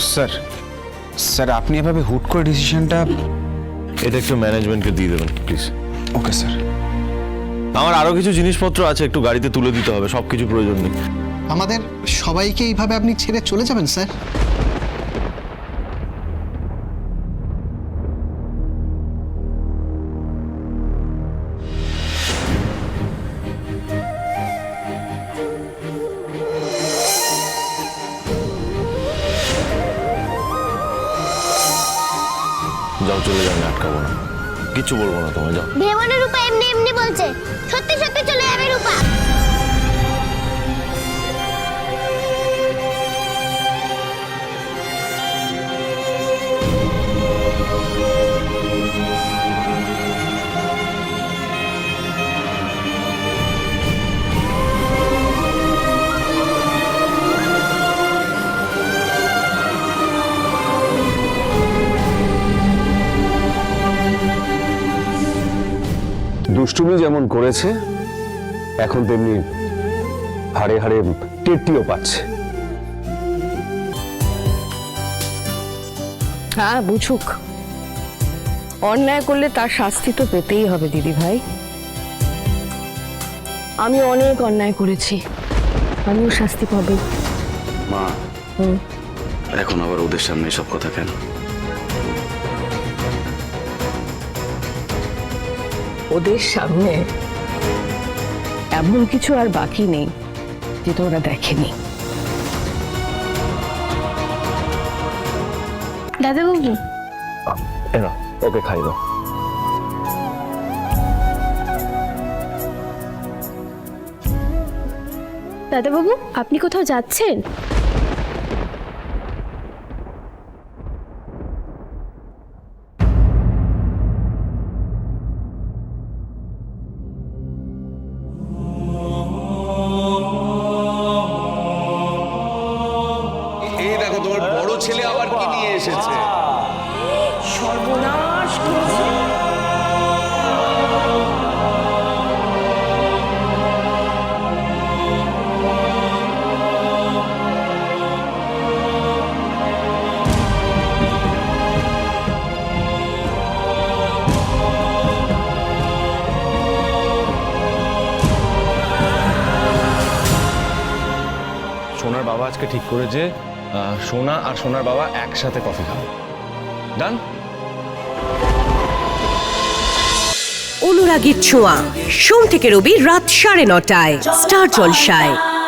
Sir sir আপনি এভাবে হুট করে ডিসিশনটা এটা একটু ম্যানেজমেন্টকে দিয়ে দেবেন প্লিজ। Okay sir. আমার আরও কিছু জিনিসপত্র আছে একটু গাড়িতে তুলে দিতে হবে সব কিছু প্রয়োজন নেই। আমাদের সবাইকে এইভাবে আপনি ছেড়ে চলে যাবেন স্যার? যাও, চলে যাও, আমি আটকাবো না। কিছু বলব না তোমায়, যাও। ভেবনের উপায় এমনি এমনি বলছে। সত্যি সত্যি দুষ্টুমি যেমন করেছে এখন তেমনি হাড়ে হাড়ে টেরটিও পাচ্ছে। হ্যাঁ বুঝুক। অন্যায় করলে তার শাস্তি তো পেতেই হবে দিদি ভাই। আমি অনেক অন্যায় করেছি। আমিও শাস্তি পাবো। মা এখন আবার ওদের সামনে সব কথা কেন? ওদের সামনে এমন কিছু আর বাকি নেই যেটা ওরা দেখেনি। দাদাবাবু। এনা ওকে খাই দাও। দাদাবাবু আপনি কোথাও যাচ্ছেন? ছেলে আবার কি নিয়ে এসেছে? সর্বনাশ সোনার বাবা আজকে ঠিক করেছে। সোনা আর সোনার বাবা একসাথে কফি খাবে। ডান। অনুরাগীর ছোঁয়া। সোম থেকে রবি রাত সাড়ে নটায়। স্টার জলসায়।